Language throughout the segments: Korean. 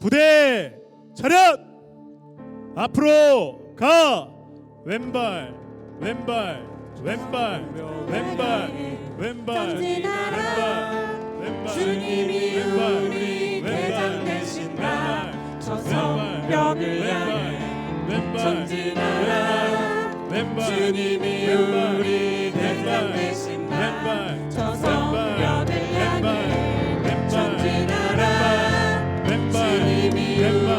부대 차렷! 앞으로 가! 왼발 왼발 왼발 왼발 왼발 왼발 주님이 우리 대장 되신다. 저 성벽을 향해 전진하라. 주님이 우리 대장 되신다. me.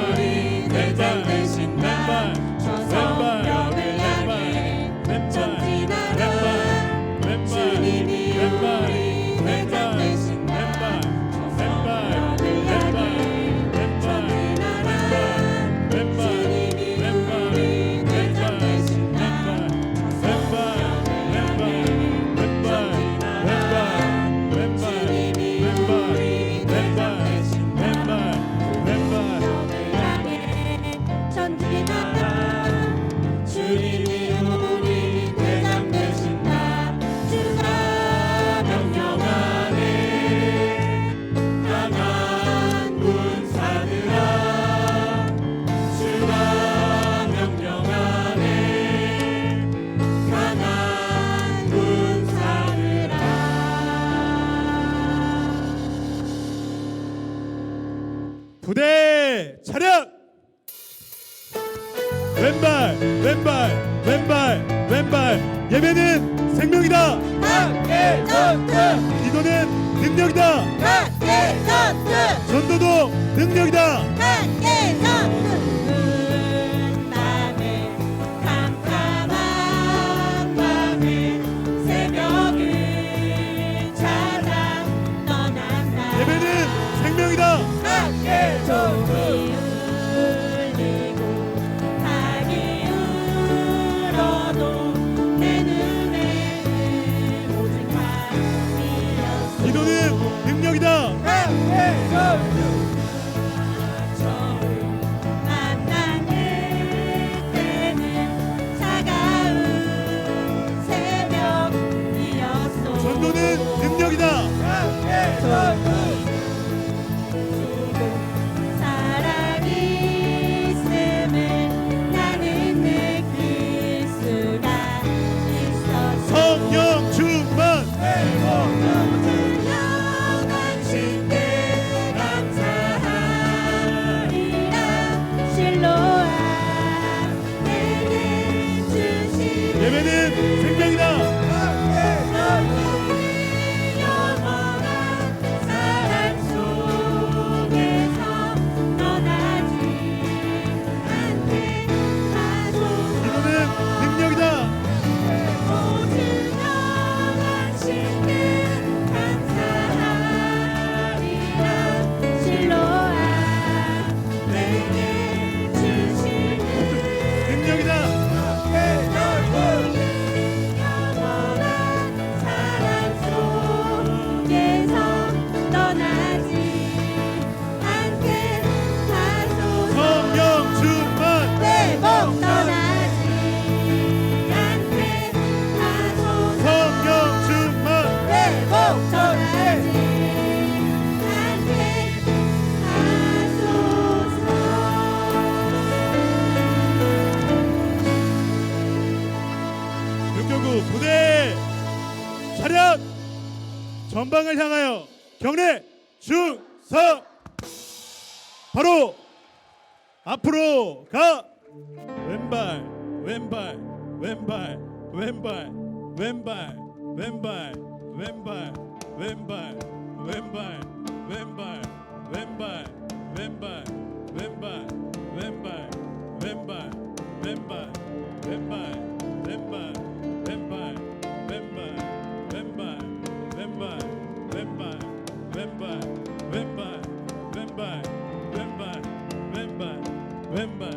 예 차렷! 왼발 왼발 왼발 왼발. 예배는 생명이다. 기도는 능력이다. 전도도 능력이다. 함께 민족이다. 실로아 예배는 생명이다. 전투구 부대 차렷 전방을 향하여 경례 주서 바로 앞으로 가 왼발 왼발 왼발 왼발 왼발 왼발 왼발 왼발 왼발 왼발 왼발 왼발 왼발 왼발 왼발 왼발 왼발 Remember.